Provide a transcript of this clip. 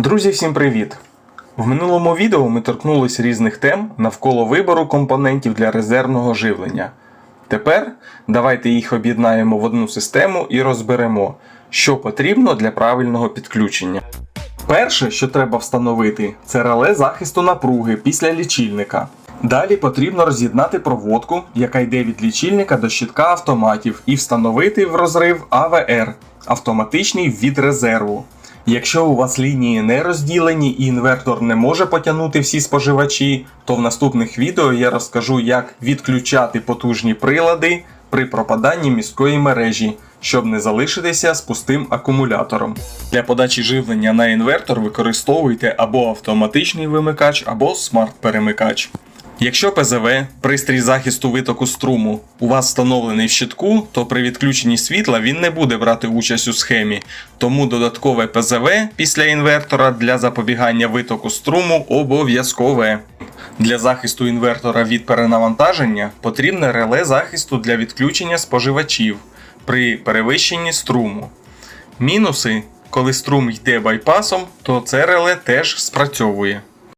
Друзі, всім привіт! В минулому відео ми торкнулись різних тем навколо вибору компонентів для резервного живлення. Тепер давайте їх об'єднаємо в одну систему і розберемо, що потрібно для правильного підключення. Перше, що треба встановити, це реле захисту напруги після лічильника. Далі потрібно роз'єднати проводку, яка йде від лічильника до щитка автоматів, і встановити в розрив АВР автоматичний від резерву. Якщо у вас лінії не розділені і інвертор не може потягнути всі споживачі, то в наступних відео я розкажу, як відключати потужні прилади при пропаданні міської мережі, щоб не залишитися з пустим акумулятором. Для подачі живлення на інвертор використовуйте або автоматичний вимикач, або смарт-перемикач. Якщо ПЗВ, пристрій захисту витоку струму, у вас встановлений в щитку, то при відключенні світла він не буде брати участь у схемі, тому додаткове ПЗВ після інвертора для запобігання витоку струму обов'язкове. Для захисту інвертора від перенавантаження потрібне реле захисту для відключення споживачів при перевищенні струму. Мінуси, коли струм йде байпасом, то це реле теж спрацьовує.